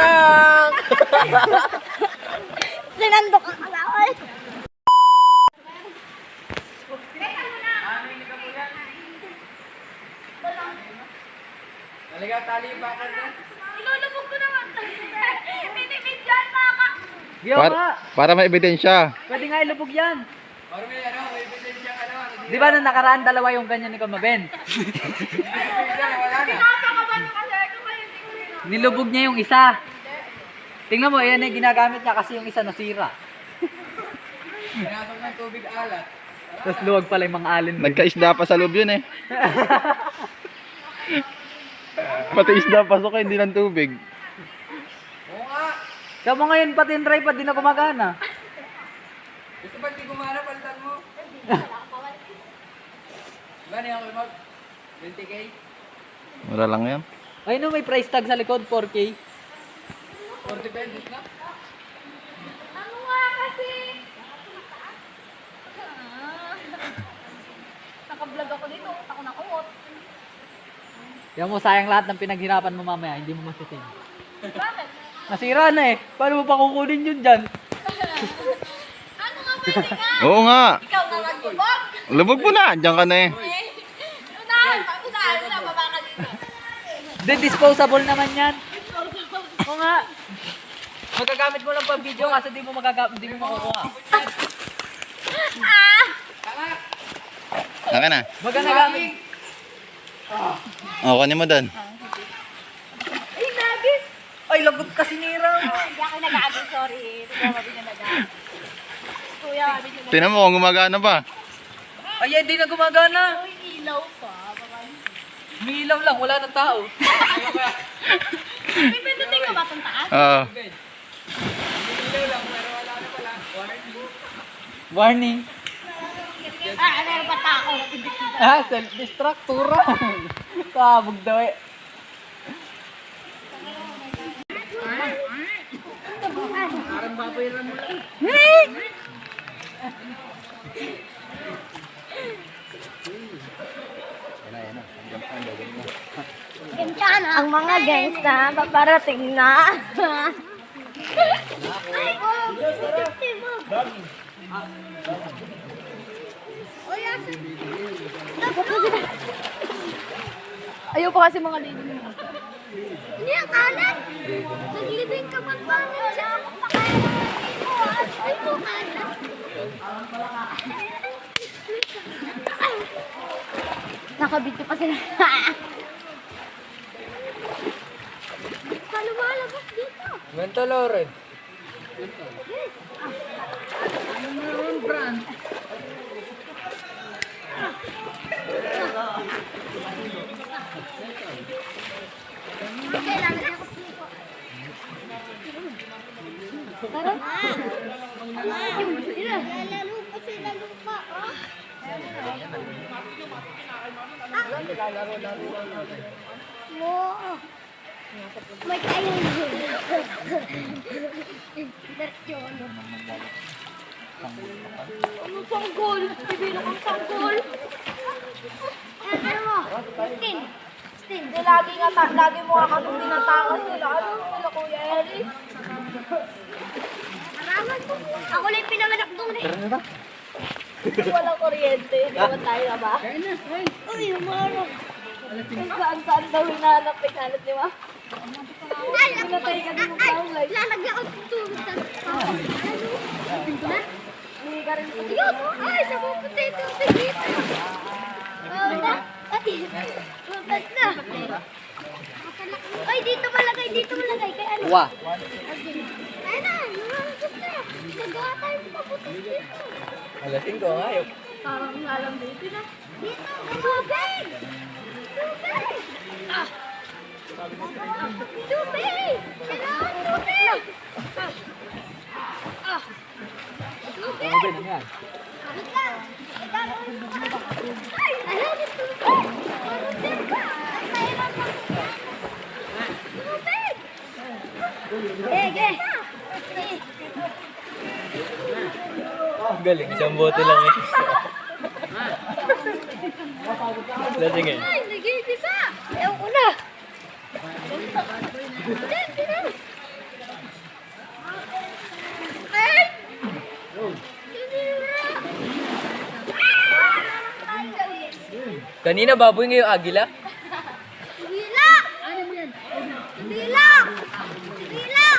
Prank! Sinandok ang kalaway. Halika, tali yung bakal na. Ilulubog ko naman. Binibidyan pa ka. Para, para may ebidensya. pwede nga ilubog yan. Para may ano, may ebidensya ka naman. Di ba nung nakaraan dalawa yung ganyan ni Kumaben? Ebidensya, wala na. Nakakabahan kasi ako kayo. Nilubog niya yung isa. Tingnan mo, yan yung ginagamit niya kasi yung isa nasira. Pinasok ng tubig alat. Tapos luwag pala yung mga alin. Nagkaisda pa sa loob yun eh. Pati isda pasok eh, hindi ng tubig. Oo nga. Kamo ngayon pati yung tripod di na gumagana. Gusto ba di gumana, palitan mo? Gani ako mag 20k? Wala lang yan. Ay no, may price tag sa likod, 4K. 40 pesos na? Ano nga kasi? Ah. Nakablog ako dito. Ako na kuot. Yan mo, sayang lahat ng pinaghirapan mo mamaya, hindi mo masisin. Bakit? Nasira na eh. Paano mo pa kukunin yun dyan? Ano nga pwede ka? Oo nga. Ikaw na nagbubog. Lubog mo na. Diyan ka na eh. Eh, unahan pa. Unahan mo na. Baba ka dito. Hindi, disposable naman yan. Oo nga. Magagamit mo lang pang video kasi di mo magagamit, di mo makukuha. Ah! Naka na. Baga nagamit. O, kunin mo doon. Ay, nagis. Ay, lagot kasi nira. Hindi ako nag-aabi. Sorry. Kuya, sabi niyo na. Tinan mo kung gumagana pa. Ay, hindi na gumagana. Uy, ilaw pa. May ilaw lang, wala nang tao. May pindutin ka ba itong taas? Oo. Warning. Ah, meron pa tao. Ah, self-destruct, tura. Sabog daw eh. Ganyan na ang mga guys na paparating na. Ay, Ayaw pa kasi mga lady mo. Hindi ang kanan. Naglibing ka ba? Siya ako pakain mo. Ay, mo kanan. Nakabidyo pa sila. Paano malabas dito? Mentolore. Kailangan ako dito. Tara. Lalo pa sila lupa. Oh. Wow. May kaya Diretso. Ano sanggol? Bibilo kong sanggol. Ano mo? Christine. Hindi, lagi nga, ta- lagi mo nga kasi tinatakas nila. Ano nila, Kuya Eric? Araman mo. Ako lang yung pinanganak doon eh. Walang kuryente. Hindi naman tayo na ba? Uy. Kung saan-saan daw hinahanap, hinahanap, di ba? Ay, Pinatay ka din ng ay, downlight. lalagyan ko ito Ano? Hindi ka rin. Ayun, ay, napupunta ito dito. Oh, na? Ay, dito malagay, dito malagay. Kaya ano? Wa. Ay na, nangangagap na. Nagawa tayo papunta dito. Alasing ko yun. Parang alam dito na. Dito! Tubig! Kailangan tubig! Tubig! Ay! Alam mo tubig! Tubig ka! Ay, mayroon pa. Tubig! Eh. Galing, isang bote lang eh. Lasing eh. Kanina baboy ngayon agila? Agila! Agila! Agila! Agila!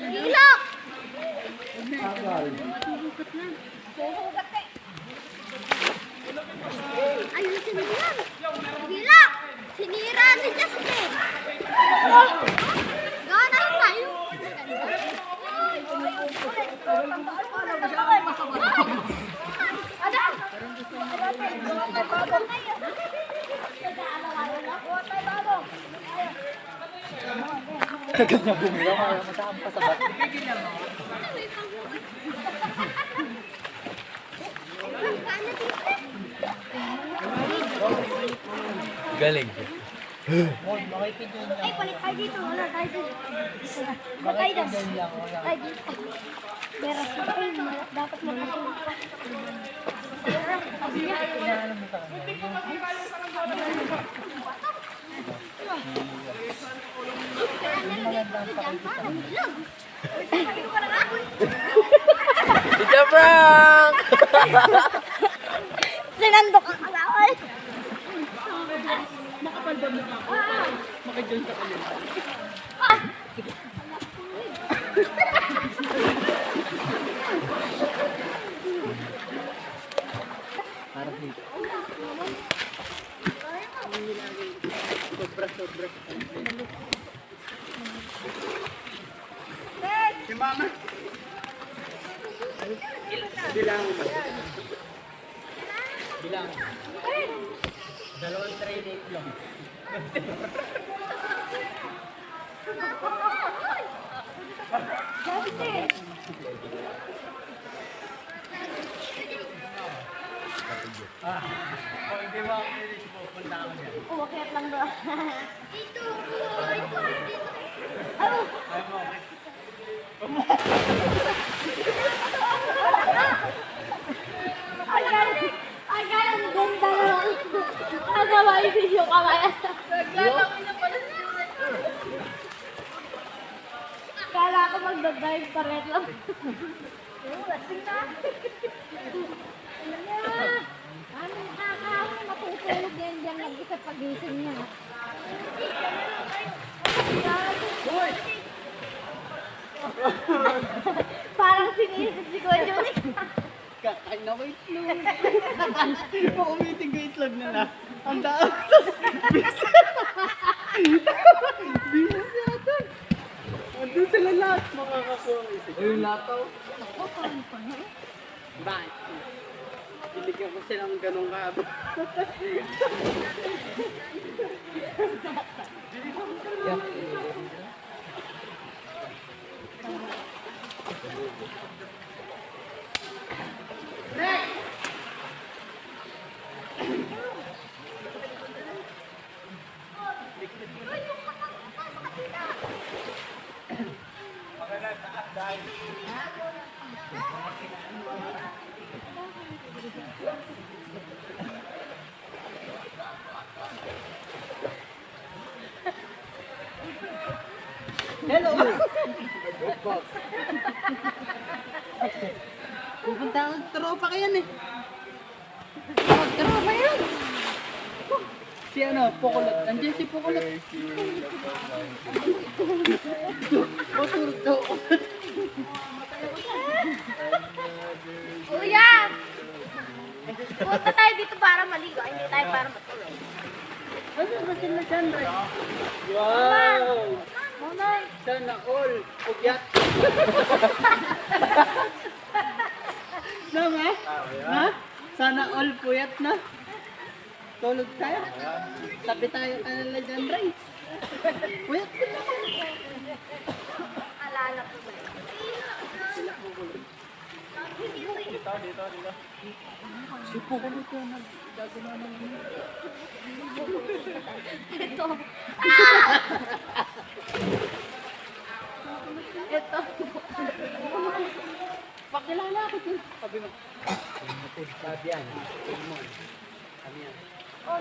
Agila! Agila! Mo yan. Dila! Sinira ni Justin. Gana lang tayo. Adam! Kanya bumila, kaya masakang pasabat. Galing. Ay, palit tayo dito. Wala tayo dito. Tayo dito. Tayo dito. Sa tayo. Dapat makasunod ka. It's a prank! Sinandok ka dyan sa kanila. Parang dito. Sobra, sobra. Si mama. Bilang. Bilang. Dalawang tray na. Umakyat lang doon. Dito. Ay, galing. Ay, galing. Ganda naman. Yung kamay? Kala ko magdadive pa rin lang. Lasing na. Ano nakakaano matutulog yan dyan nag-isa pagising niya. Parang sinisip si Kuya Julie. Kakain na ko itlog. Umiting ko itlog na na. Ang daan. Bilis yata. Andun sila lahat makakakuha ng itlog. Ayun lataw. Bakit? Binigyan ko silang ganong kahaba. Hello! Pupunta ang tropa ka yan eh. Tropa yan! Si ano, Pukulot. Andiyan si Pukulot. Maturog daw. Kuya! Punta tayo dito para maligo. Hindi tayo para matulog. Ano ba sila dyan? Wow! Sana all. Ugyat. no, ma? Ha? Sana all puyat na. Tulog tayo. Tabi tayo kanila dyan, Ray. Puyat ka na. Alala ko ba? Si Pukulot yan. Nagagawa ng Ito. Ito. Pakilala ako dyan. Sabi mo. Sabi yan. Sabi mo. Sabi yan. Oh,